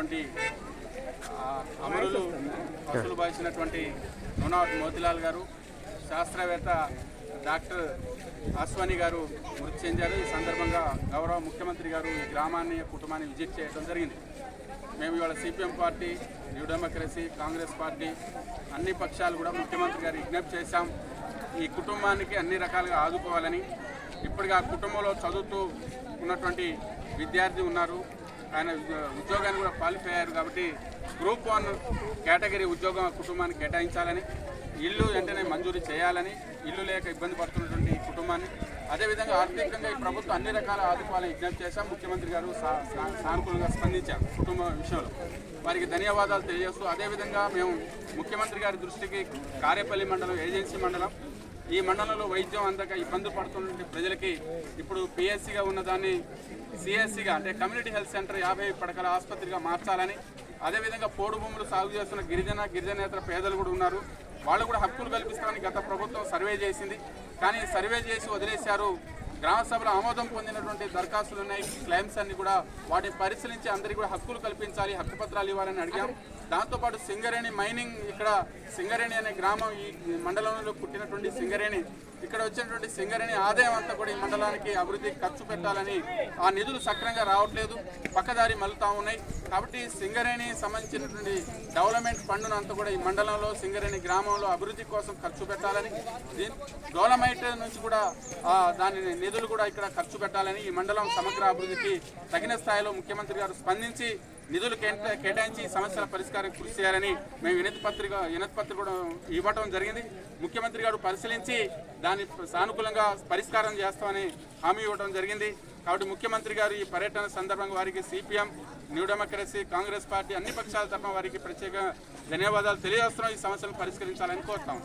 ఉన్నటువంటి అమరులు అసలు భావించినటువంటి నోనావట్ మోతిలాల్ గారు శాస్త్రవేత్త డాక్టర్ అస్వాని గారు మృతి చెందారు. ఈ సందర్భంగా గౌరవ ముఖ్యమంత్రి గారు ఈ గ్రామాన్ని కుటుంబాన్ని విజిట్ చేయడం జరిగింది. మేము ఇవాళ CPM party new democracy Congress party అన్ని పక్షాలు కూడా ముఖ్యమంత్రి గారు విజ్ఞప్తి చేశాం. ఈ కుటుంబానికి అన్ని రకాలుగా ఆదుకోవాలని. ఇప్పటికీ ఆ కుటుంబంలో చదువుతూ ఉన్నటువంటి విద్యార్థి ఉన్నారు. ఆయన ఉద్యోగాన్ని కూడా క్వాలిఫై అయ్యారు కాబట్టి గ్రూప్ వన్ కేటగిరీ ఉద్యోగం కుటుంబాన్ని కేటాయించాలని ఇల్లు వెంటనే మంజూరు చేయాలని ఇల్లు లేక ఇబ్బంది పడుతున్నటువంటి కుటుంబాన్ని. అదేవిధంగా ఆర్థికంగా ఈ ప్రభుత్వం అన్ని రకాల ఆదుకోవాలని విజ్ఞప్తి చేశాం. ముఖ్యమంత్రి గారు సా- సా- సానుకూలంగా స్పందించారు కుటుంబ విషయంలో. వారికి ధన్యవాదాలు తెలియజేస్తూ అదేవిధంగా మేము ముఖ్యమంత్రి గారి దృష్టికి కారేపల్లి మండలం ఏజెన్సీ మండలం ఈ మండలంలో వైద్యం అందక ఇబ్బంది పడుతున్న ప్రజలకి ఇప్పుడు పిఎస్సిగా ఉన్నదాన్ని సిఎస్సిగా అంటే కమ్యూనిటీ హెల్త్ సెంటర్ యాభై పడకల ఆసుపత్రిగా మార్చాలని అదేవిధంగా పోడు భూములు సాగు చేస్తున్న గిరిజన గిరిజనేతర పేదలు కూడా ఉన్నారు. వాళ్ళు కూడా హక్కులు కల్పిస్తామని గత ప్రభుత్వం సర్వే చేసింది. కానీ సర్వే చేసి వదిలేశారు. గ్రామ సభలో ఆమోదం పొందినటువంటి దరఖాస్తులు ఉన్నాయి క్లైమ్స్ అన్ని కూడా వాటిని పరిశీలించి అందరికీ కూడా హక్కులు కల్పించాలి హక్కు పత్రాలు ఇవ్వాలని అడిగాం. దాంతోపాటు సింగరేణి మైనింగ్ ఇక్కడ సింగరేణి అనే గ్రామం ఈ మండలంలో పుట్టినటువంటి సింగరేణి. ఇక్కడ వచ్చినటువంటి సింగరేణి ఆదాయం అంతా కూడా ఈ మండలానికి అభివృద్ధికి ఖర్చు పెట్టాలని ఆ నిధులు సక్రంగా రావట్లేదు. పక్కదారి మలుతా ఉన్నాయి. కాబట్టి సింగరేణి సంబంధించినటువంటి డెవలప్మెంట్ ఫండ్ను అంతా కూడా ఈ మండలంలో సింగరేణి గ్రామంలో అభివృద్ధి కోసం ఖర్చు పెట్టాలని డోలమైట్ నుంచి కూడా దాని నిధులు కూడా ఇక్కడ ఖర్చు పెట్టాలని ఈ మండలం సమగ్ర అభివృద్ధికి తగిన స్థాయిలో ముఖ్యమంత్రి గారు స్పందించి నిధులు కేటాయించి ఈ సమస్యల పరిష్కారం కృషి చేయాలని మేము వినతి పత్రిక వినతి పత్రిక కూడా ఇవ్వటం జరిగింది. ముఖ్యమంత్రి గారు పరిశీలించి దాన్ని సానుకూలంగా పరిష్కారం చేస్తామని హామీ ఇవ్వడం జరిగింది. కాబట్టి ముఖ్యమంత్రి గారు ఈ పర్యటన సందర్భంగా వారికి CPM New Democracy Congress party అన్ని పక్షాల తరఫున వారికి ప్రత్యేక ధన్యవాదాలు తెలియజేస్తున్నాం. ఈ సమస్యలను పరిష్కరించాలని కోరుతాం.